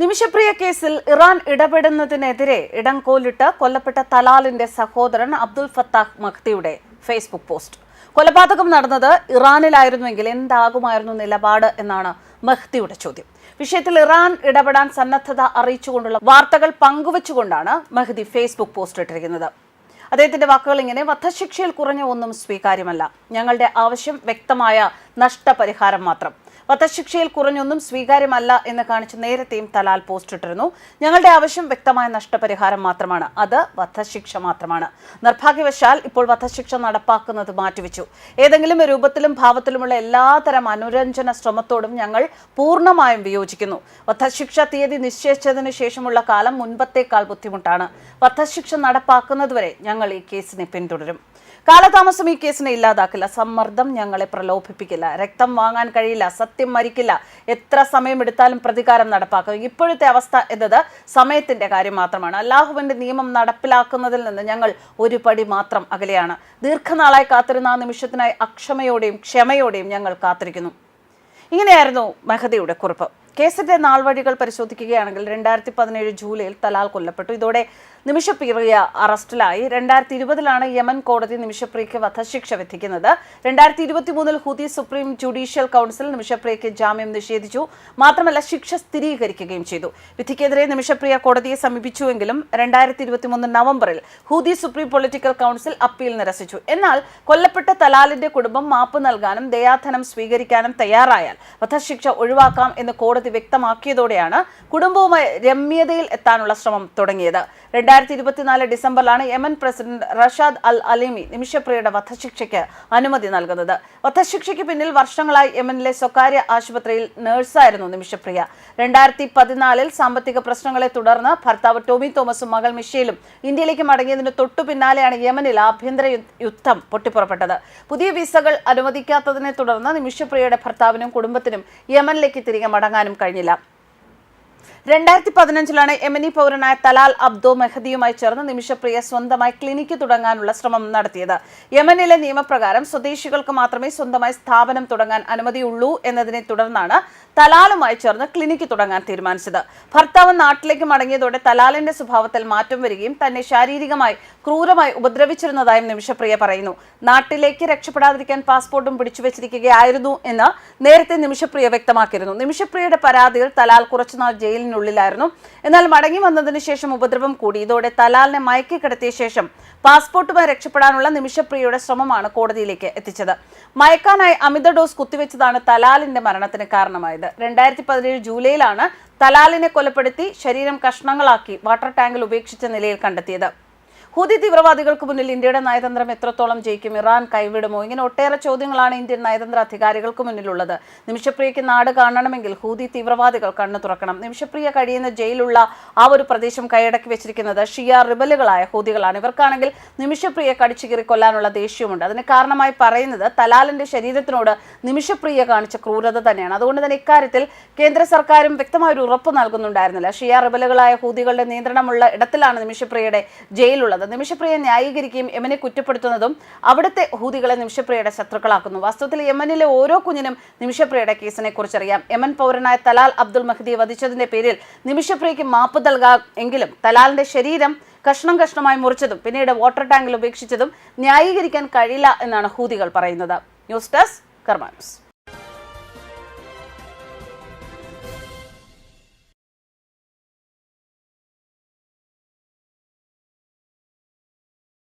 നിമിഷപ്രിയ കേസിൽ ഇറാൻ ഇടപെടുന്നതിനെതിരെ ഇടംകോലിട്ട് കൊല്ലപ്പെട്ട തലാലിന്റെ സഹോദരൻ അബ്ദുൽ ഫത്താഹ് മഖ്തിയുടെ ഫേസ്ബുക്ക് പോസ്റ്റ്. കൊലപാതകം നടന്നത് ഇറാനിലായിരുന്നുവെങ്കിൽ എന്താകുമായിരുന്നു നിലപാട് എന്നാണ് മഹ്തിയുടെ ചോദ്യം. വിഷയത്തിൽ ഇറാൻ ഇടപെടാൻ സന്നദ്ധത അറിയിച്ചുകൊണ്ടുള്ള വാർത്തകൾ പങ്കുവച്ചുകൊണ്ടാണ് മഹ്തി ഫേസ്ബുക്ക് പോസ്റ്റ് ഇട്ടിരിക്കുന്നത്. അദ്ദേഹത്തിന്റെ വാക്കുകൾ ഇങ്ങനെ വധശിക്ഷയിൽ കുറഞ്ഞ ഒന്നും സ്വീകാര്യമല്ല. ഞങ്ങളുടെ ആവശ്യം വ്യക്തമായ നഷ്ടപരിഹാരം മാത്രം. വധശിക്ഷയിൽ കുറഞ്ഞൊന്നും സ്വീകാര്യമല്ല എന്ന് കാണിച്ച് നേരത്തെയും തലാൽ പോസ്റ്റ് ഇട്ടിരുന്നു. ഞങ്ങളുടെ ആവശ്യം വ്യക്തമായ നഷ്ടപരിഹാരം മാത്രമാണ്. അത് വധശിക്ഷ മാത്രമാണ്. നിർഭാഗ്യവശാൽ ഇപ്പോൾ വധശിക്ഷ നടപ്പാക്കുന്നത് മാറ്റിവെച്ചു. ഏതെങ്കിലും രൂപത്തിലും ഭാവത്തിലുമുള്ള എല്ലാതരം അനുരഞ്ജന ശ്രമത്തോടും ഞങ്ങൾ പൂർണമായും വിയോജിക്കുന്നു. വധശിക്ഷ തീയതി നിശ്ചയിച്ചതിനു ശേഷമുള്ള കാലം മുൻപത്തേക്കാൾ ബുദ്ധിമുട്ടാണ്. വധശിക്ഷ നടപ്പാക്കുന്നതുവരെ ഞങ്ങൾ ഈ കേസിനെ പിന്തുടരും. കാലതാമസം ഈ കേസിനെ ഇല്ലാതാക്കില്ല. സമ്മർദ്ദം ഞങ്ങളെ പ്രലോഭിപ്പിക്കില്ല. രക്തം വാങ്ങാൻ കഴിയില്ല. സത്യം മരിക്കില്ല. എത്ര സമയമെടുത്താലും പ്രതികാരം നടപ്പാക്കും. ഇപ്പോഴത്തെ അവസ്ഥ എന്നത് സമയത്തിന്റെ കാര്യം മാത്രമാണ്. അല്ലാഹുവിന്റെ നിയമം നടപ്പിലാക്കുന്നതിൽ നിന്ന് ഞങ്ങൾ ഒരു പടി മാത്രം അകലെയാണ്. ദീർഘനാളായി കാത്തിരുന്ന ആ നിമിഷത്തിനായി അക്ഷമയോടെയും ക്ഷമയോടെയും ഞങ്ങൾ കാത്തിരിക്കുന്നു. ഇങ്ങനെയായിരുന്നു മെഹദിയുടെ കുറിപ്പ്. കേസിന്റെ നാൾവഴികൾ പരിശോധിക്കുകയാണെങ്കിൽ രണ്ടായിരത്തി പതിനേഴ് ജൂലൈയിൽ തലാൽ കൊല്ലപ്പെട്ടു. ഇതോടെ നിമിഷപ്രിയ അറസ്റ്റിലായി. രണ്ടായിരത്തി ഇരുപതിലാണ് യമൻ കോടതി നിമിഷപ്രിയയ്ക്ക് വധശിക്ഷ വിധിക്കുന്നത്. രണ്ടായിരത്തി ഇരുപത്തി മൂന്നിൽ ഹുദി സുപ്രീം ജുഡീഷ്യൽ കൗൺസിൽ നിമിഷപ്രിയയ്ക്ക് ജാമ്യം നിഷേധിച്ചു. മാത്രമല്ല ശിക്ഷ സ്ഥിരീകരിക്കുകയും ചെയ്തു. വിധിക്കെതിരെ നിമിഷപ്രിയ കോടതിയെ സമീപിച്ചുവെങ്കിലും രണ്ടായിരത്തി ഇരുപത്തി മൂന്ന് നവംബറിൽ Houthi supreme political council appeal നിരസിച്ചു. എന്നാൽ കൊല്ലപ്പെട്ട തലാലിന്റെ കുടുംബം മാപ്പ് നൽകാനും ദയാധനം സ്വീകരിക്കാനും തയ്യാറായാൽ വധശിക്ഷ ഒഴിവാക്കാം എന്ന് കോടതി വ്യക്തമാക്കിയതോടെയാണ് കുടുംബവുമായി രമ്യതയിൽ എത്താനുള്ള ശ്രമം തുടങ്ങിയത്. രണ്ടായിരത്തി ഇരുപത്തിനാല് ഡിസംബറിലാണ് Yemen president Rashad al Alimi നിമിഷപ്രിയയുടെ വധശിക്ഷയ്ക്ക് അനുമതി നൽകുന്നത്. വധശിക്ഷയ്ക്ക് പിന്നിൽ വർഷങ്ങളായി യമനിലെ സ്വകാര്യ ആശുപത്രിയിൽ നഴ്സായിരുന്നു നിമിഷപ്രിയ. രണ്ടായിരത്തി പതിനാലിൽ സാമ്പത്തിക പ്രശ്നങ്ങളെ തുടർന്ന് ഭർത്താവ് ടോമി തോമസും മകൾ മിഷേലും ഇന്ത്യയിലേക്ക് മടങ്ങിയതിന് തൊട്ടു പിന്നാലെയാണ് യമനിൽ ആഭ്യന്തര യുദ്ധം പൊട്ടിപ്പുറപ്പെട്ടത്. പുതിയ വിസകൾ അനുവദിക്കാത്തതിനെ തുടർന്ന് നിമിഷപ്രിയയുടെ ഭർത്താവിനും കുടുംബത്തിനും യമനിലേക്ക് തിരികെ മടങ്ങാനും കഴിഞ്ഞില്ല. രണ്ടായിരത്തി പതിനഞ്ചിലാണ് യമനി പൗരനായ തലാൽ അബ്ദോ മെഹദിയുമായി ചേർന്ന് നിമിഷപ്രിയ സ്വന്തമായി ക്ലിനിക്ക് തുടങ്ങാനുള്ള ശ്രമം നടത്തിയത്. യമനിലെ നിയമപ്രകാരം സ്വദേശികൾക്ക് മാത്രമേ സ്വന്തമായി സ്ഥാപനം തുടങ്ങാൻ അനുമതിയുള്ളൂ എന്നതിനെ തുടർന്നാണ് തലാലുമായി ചേർന്ന് ക്ലിനിക്ക് തുടങ്ങാൻ തീരുമാനിച്ചത്. ഭർത്താവ് നാട്ടിലേക്ക് മടങ്ങിയതോടെ തലാലിന്റെ സ്വഭാവത്തിൽ മാറ്റം വരികയും തന്നെ ശാരീരികമായി ക്രൂരമായി ഉപദ്രവിച്ചിരുന്നതായും നിമിഷപ്രിയ പറയുന്നു. നാട്ടിലേക്ക് രക്ഷപ്പെടാതിരിക്കാൻ പാസ്പോർട്ടും പിടിച്ചുവെച്ചിരിക്കുകയായിരുന്നു എന്ന് നേരത്തെ നിമിഷപ്രിയ വ്യക്തമാക്കിയിരുന്നു. നിമിഷപ്രിയയുടെ പരാതിയിൽ തലാൽ കുറച്ചുനാൾ ജയിലിനുള്ളിലായിരുന്നു എന്നാൽ മടങ്ങി വന്നതിന് ശേഷം ഉപദ്രവം കൂടി. ഇതോടെ തലാലിനെ മയക്കി കിടത്തിയ ശേഷം പാസ്പോർട്ടുമായി രക്ഷപ്പെടാനുള്ള നിമിഷപ്രിയയുടെ ശ്രമമാണ് കോടതിയിലേക്ക് എത്തിച്ചത്. മയക്കാനായി അമിത ഡോസ് കുത്തിവെച്ചതാണ് തലാലിന്റെ മരണത്തിന് കാരണമായത്. രണ്ടായിരത്തി പതിനേഴ് ജൂലൈയിലാണ് തലാലിനെ കൊലപ്പെടുത്തി ശരീരം കഷ്ണങ്ങളാക്കി വാട്ടർ ടാങ്കിൽ ഉപേക്ഷിച്ച നിലയിൽ കണ്ടെത്തിയത്. ഹൂതി തീവ്രവാദികൾക്ക് മുന്നിൽ ഇന്ത്യയുടെ നയതന്ത്രം എത്രത്തോളം ജയിക്കും? ഇറാൻ കൈവിടുമോ? ഇങ്ങനെ ഒട്ടേറെ ചോദ്യങ്ങളാണ് ഇന്ത്യൻ നയതന്ത്ര അധികാരികൾക്ക് മുന്നിലുള്ളത്. നിമിഷപ്രിയയ്ക്ക് നാട് കാണണമെങ്കിൽ ഹൂതി തീവ്രവാദികൾ കണ്ണു തുറക്കണം. നിമിഷപ്രിയ കഴിയുന്ന ജയിലുള്ള ആ ഒരു പ്രദേശം കൈയടക്കി വെച്ചിരിക്കുന്നത് ഷിയ റിബലുകളായ ഹൂദികളാണ് ഇവർക്കാണെങ്കിൽ നിമിഷപ്രിയ കടിച്ചു കീറി കൊല്ലാനുള്ള ദേഷ്യമുണ്ട് അതിന് കാരണമായി പറയുന്നത് തലാലിന്റെ ശരീരത്തിനോട് നിമിഷപ്രിയ കാണിച്ച ക്രൂരത തന്നെയാണ്. അതുകൊണ്ട് തന്നെ ഇക്കാര്യത്തിൽ കേന്ദ്ര സർക്കാരും വ്യക്തമായ ഒരു ഉറപ്പ് നൽകുന്നുണ്ടായിരുന്നില്ല. ഷിയ റിബലുകളായ ഹൂദികളുടെ നിയന്ത്രണമുള്ള ഇടത്തിലാണ് നിമിഷപ്രിയയുടെ ജയിലുള്ളത്. നിമിഷപ്രിയ ന്യായീകരിക്കുകയും യമനെ കുറ്റപ്പെടുത്തുന്നതും അവിടുത്തെ ഹൂതികളെ നിമിഷപ്രിയയുടെ ശത്രുക്കളാക്കുന്നു. വാസ്തവത്തിൽ യമനിലെ ഓരോ കുഞ്ഞിനും നിമിഷപ്രിയയുടെ കേസിനെ കുറിച്ചറിയാം. യമൻ പൗരനായ തലാൽ അബ്ദുൾ മഹ്ദിയെ വധിച്ചതിന്റെ പേരിൽ നിമിഷപ്രിയയ്ക്ക് മാപ്പ് നൽകാം എങ്കിലും തലാലിന്റെ ശരീരം കഷ്ണം കഷ്ണമായി മുറിച്ചതും പിന്നീട് വാട്ടർ ടാങ്കിൽ ഉപേക്ഷിച്ചതും ന്യായീകരിക്കാൻ കഴിയില്ല എന്നാണ് ഹൂതികൾ പറയുന്നത്. News desk Karma news.